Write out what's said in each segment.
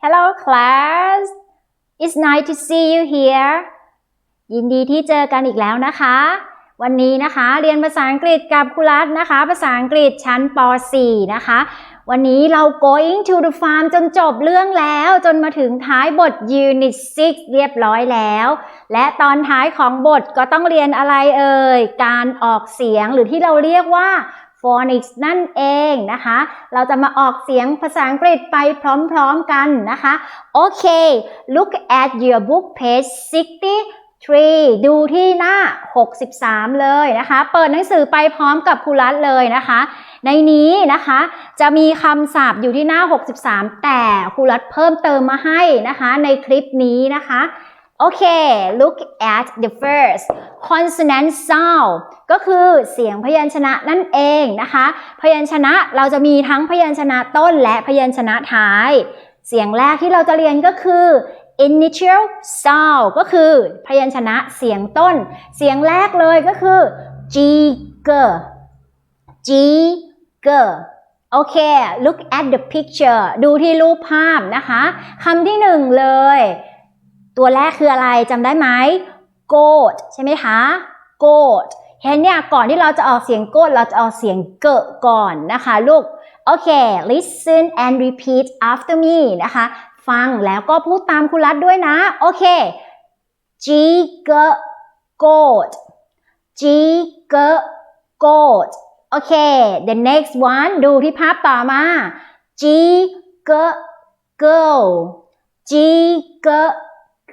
Hello class It's nice to see you here ยินดีที่เจอกันอีกแล้วนะคะ วันนี้นะคะเรียนภาษาอังกฤษกับครูรัตน์นะคะ ภาษาอังกฤษชั้นป .4 นะคะ วันนี้เรา going to the farm จนจบเรื่องแล้ว จนมาถึงท้ายบท unit 6 เรียบร้อยแล้ว และตอนท้ายของบทก็ต้องเรียนอะไรเอ่ย การออกเสียงหรือที่เราเรียกว่า phonics นั่นเองนะคะ เราจะมาออกเสียงภาษาอังกฤษไปพร้อมๆกันนะคะ โอเค look at your book page 63 ดูที่หน้า 63 เลยนะคะ เปิดหนังสือไปพร้อมกับครูรัตเลยนะคะ ในนี้นะคะ จะมีคำศัพท์อยู่ที่หน้า 63 แต่ครูรัตเพิ่มเติมมาให้นะคะ ในคลิปนี้นะคะ โอเค look at the first consonant sound ก็คือเสียงพยัญชนะนั่นเองนะคะ พยัญชนะเราจะมีทั้งพยัญชนะต้นและพยัญชนะท้าย เสียงแรกที่เราจะเรียนก็คือ initial sound ก็คือพยัญชนะเสียงต้น เสียงแรกเลยก็คือ g g g g โอเค look at the picture ดูที่รูปภาพนะคะคำที่หนึ่งเลย ตัวแรกคืออะไรจำได้ไหม goat ใช่ไหมคะ goat เห็นเนี่ยก่อนที่เราจะออกเสียง goat เราจะออกเสียงเกะก่อนนะคะลูก โอเค listen and repeat after me นะคะ ฟังแล้วก็พูดตามครูรัตด้วยนะ โอเค g g goat g g goat โอเค the next one ดูที่ภาพต่อมา g g girl g g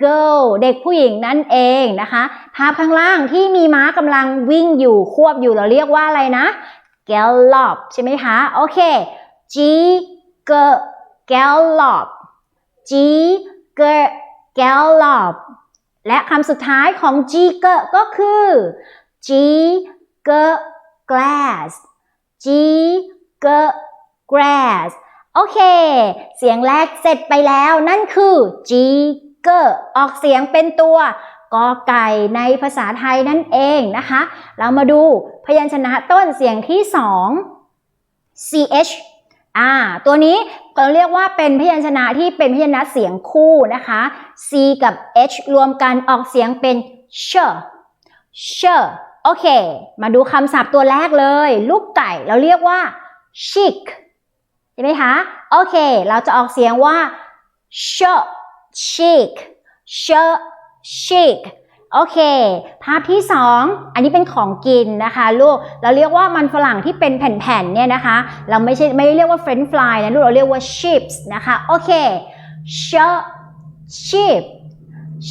girl เด็กผู้หญิงนั่นเองนะคะ ภาพข้างล่างที่มีม้ากำลังวิ่งอยู่ควบอยู่เราเรียกว่าอะไรนะ gallop ใช่ไหมคะ โอเค g g gallop g g gallop และคำสุดท้ายของ g g ก็คือ g g glass g g grass โอเค เสียงแรกเสร็จไปแล้วนั่นคือ g g ออกเสียงเป็นตัวกอไก่ในภาษาไทยนั่นเองนะคะ เรามาดูพยัญชนะต้นเสียงที่สอง ch อ่าตัวนี้เราเรียกว่าเป็นพยัญชนะที่เป็นพยัญชนะเสียงคู่นะคะ c กับ h รวมกันออกเสียงเป็น sh sh โอเค มาดูคำศัพท์ตัวแรกเลย ลูกไก่เราเรียกว่า chick ใช่ไหมคะ โอเค เราจะออกเสียงว่า sh chick sh chick โอเค ภาพที่สองอันนี้เป็นของกินนะคะลูก เราเรียกว่ามันฝรั่งที่เป็นแผ่นๆเนี่ยนะคะ เราไม่ใช่ไม่ได้เรียกว่า french fry นะลูก เราเรียกว่า chips นะคะ โอเค sh chip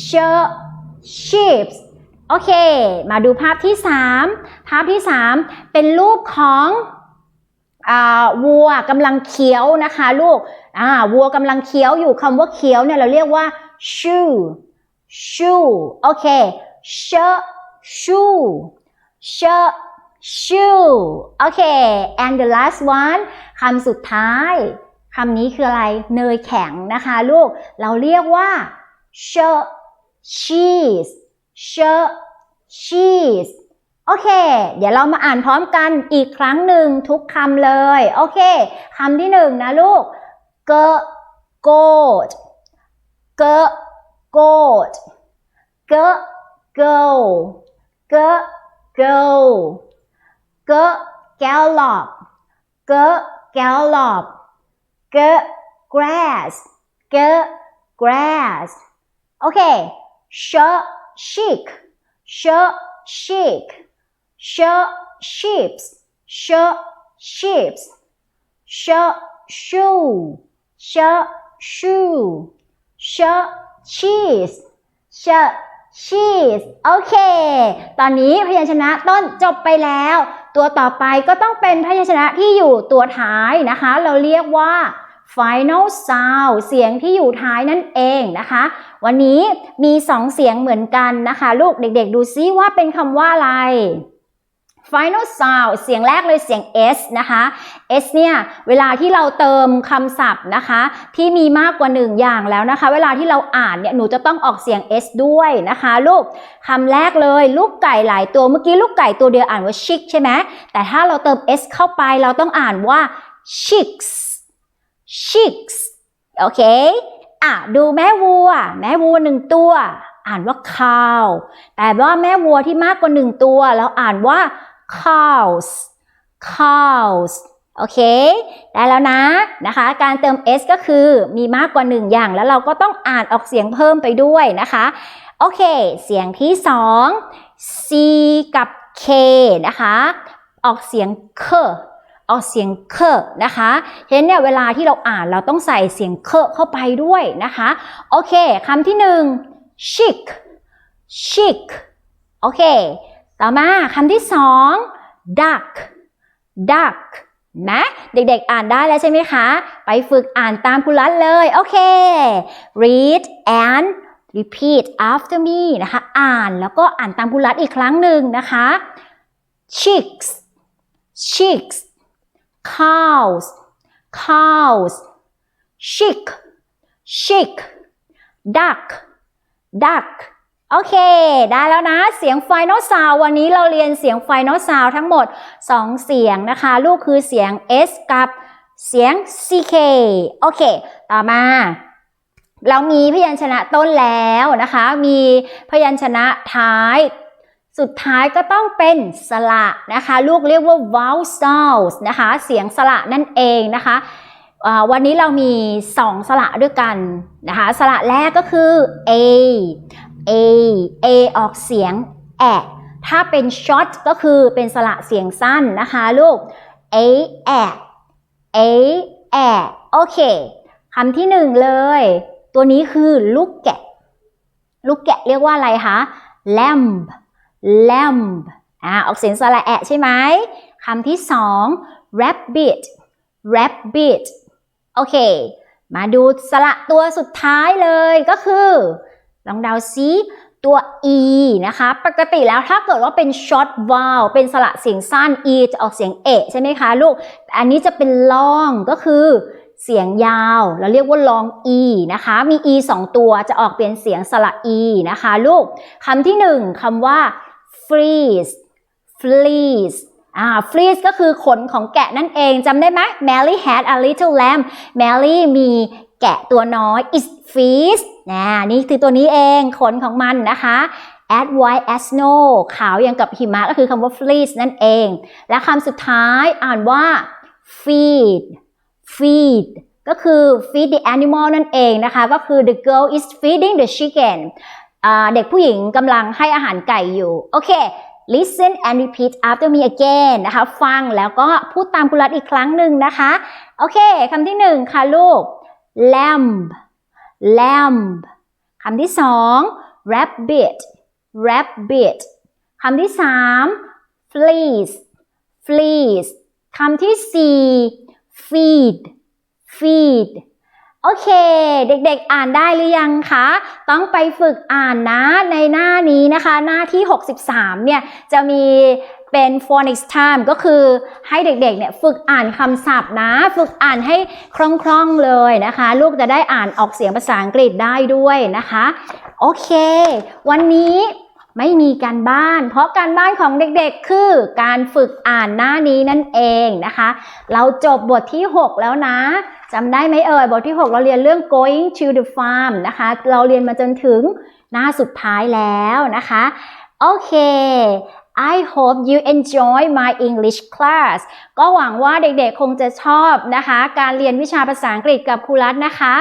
sh chips โอเค มาดูภาพที่สามภาพที่สามเป็นรูปของ วัวกำลังเคี้ยวนะคะลูกวัวกำลังเคี้ยวอยู่คำว่าเคี้ยวเนี่ยเราเรียกว่า chew shoe โอเค sh shoe sh shoe โอเค and the last one คำสุดท้ายคำนี้คืออะไร เนยแข็งนะคะลูก เราเรียกว่า sh cheese sh cheese โอเค เดี๋ยวเรามาอ่านพร้อมกันอีกครั้งหนึ่งทุกคำเลย โอเคคำที่หนึ่งนะลูก g goat g goat g go g go g gallop g gallop g grass g grass โอเค sh chic sh chic sh sheeps sh sheeps sh shoe sh shoe sh cheese sh cheese โอเค ตอนนี้พยัญชนะต้นจบไปแล้ว ตัวต่อไปก็ต้องเป็นพยัญชนะที่อยู่ตัวท้ายนะคะ เราเรียกว่า final sound เสียงที่อยู่ท้ายนั่นเองนะคะ วันนี้มีสองเสียงเหมือนกันนะคะ ลูกเด็กๆดูซิว่าเป็นคำว่าอะไร final sound เสียงแรกเลยเสียง s นะคะ s เนี่ยเวลาที่เราเติมคำศัพท์นะคะ ที่มีมากกว่าหนึ่งอย่างแล้วนะคะ เวลาที่เราอ่านเนี่ยหนูจะต้องออกเสียง s ด้วยนะคะ ลูกคำแรกเลยลูกไก่หลายตัวเมื่อกี้ลูกไก่ตัวเดียวอ่านว่า chick ใช่ไหมแต่ถ้าเราเติม s เข้าไปเราต้องอ่านว่า chicks chicks โอเคอะดูแม่วัว แม่วัวหนึ่งตัว อ่านว่า cow แต่ว่าแม่วัวที่มากกว่าหนึ่งตัว แล้วอ่านว่า cows cows โอเค ได้แล้วนะนะคะ การเติม s ก็คือมีมากกว่าหนึ่งอย่างแล้วเราก็ต้องอ่านออกเสียงเพิ่มไปด้วยนะคะ โอเค เสียงที่สอง c กับ k นะคะ ออกเสียงเคออกเสียงเคนะคะฉะนั้นเนี่ยเวลาที่เราอ่านเราต้องใส่เสียงเคเข้าไปด้วยนะคะ โอเคคำที่หนึ่ง chic chic โอเค ต่อมาคำที่สอง duck duck นะเด็กๆอ่านได้แล้วใช่ไหมคะ ไปฝึกอ่านตามคุณรัตเลย โอเค read and repeat after me นะคะ อ่านแล้วก็อ่านตามคุณรัตอีกครั้งหนึ่งนะคะ chicks chicks cows cows chick chick duck duck โอเค ได้แล้วนะ เสียง final sound วันนี้เราเรียนเสียง final sound ทั้งหมด 2 เสียงนะคะ ลูกคือเสียง s กับเสียง ck โอเค ต่อมา เรามีพยัญชนะต้นแล้วนะคะ มีพยัญชนะท้าย สุดท้ายก็ต้องเป็นสระนะคะ ลูกเรียกว่า vowel sounds นะคะ เสียงสระนั่นเองนะคะวันนี้เรามี 2 สระด้วยกันนะคะ สระแรกก็คือ a a a ออกเสียงแอะถ้าเป็น short ก็คือเป็นสระเสียงสั้นนะคะลูก a แอะ a แอะโอเคคำที่หนึ่งเลย ตัวนี้คือลูกแกะ ลูกแกะเรียกว่าอะไรคะ lamb lamb อ่าออกเสียงสระแอะใช่ไหมคำที่สอง rabbit rabbit โอเค มาดูสระตัวสุดท้ายเลยก็คือ ลองเดาซิตัว e นะคะ ปกติแล้วถ้าเกิดว่าเป็น short vowel เป็นสระเสียงสั้น e จะออกเสียงเอะใช่ไหมคะลูกแต่อันนี้จะเป็น long ก็คือเสียงยาว เราเรียกว่า long e นะคะ มี e 2 ตัวจะออกเป็นเสียงสระ e นะคะลูกคำที่หนึ่งคำว่า freeze fleece อ่า fleece ก็คือขนของแกะนั่นเองจำได้ไหม Mary had a little lamb Mary มีแกะตัวน้อย is fleece นะนี่คือตัวนี้เองขนของมันนะคะ as white as snow ขาวอย่างกับหิมะก็คือคำว่า fleece นั่นเอง และคำสุดท้ายอ่านว่า feed feed ก็คือ feed the animal นั่นเองนะคะ ก็คือ the girl is feeding the chicken เด็กผู้หญิงกำลังให้อาหารไก่อยู่ โอเค listen and repeat after me again นะคะ ฟังแล้วก็พูดตามคุณรัตอีกครั้งหนึ่งนะคะ โอเคคำที่หนึ่งค่ะลูก lamb lamb คำที่สอง rabbit rabbit คำที่สาม fleece fleece คำที่สี่ feed feed โอเค เด็กๆอ่านได้หรือยังคะ ต้องไปฝึกอ่านนะในหน้านี้นะคะ หน้าที่ 63 เนี่ยจะมีเป็น phonics time ก็คือให้เด็กๆ เนี่ยฝึกอ่านคำศัพท์นะ ฝึกอ่านให้คล่องๆ เลยนะคะ ลูกจะได้อ่านออกเสียงภาษาอังกฤษได้ด้วยนะคะ โอเค วันนี้ ไม่มีการบ้าน เพราะการบ้านของเด็กๆ คือการฝึกอ่านหน้านี้นั่นเองนะคะ เราจบบทที่ 6 แล้วนะจำได้ไหมเอ่ยบทที่ 6 เราเรียนเรื่อง going to the farm นะคะ เราเรียนมาจนถึงหน้าสุดท้ายแล้วนะคะโอเค I hope you enjoy my English class ก็หวังว่าเด็กๆคงจะชอบนะคะ การเรียนวิชาภาษาอังกฤษกับครูรัตนะคะ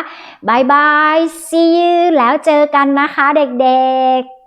บายบาย see you แล้วเจอกันนะคะเด็กๆ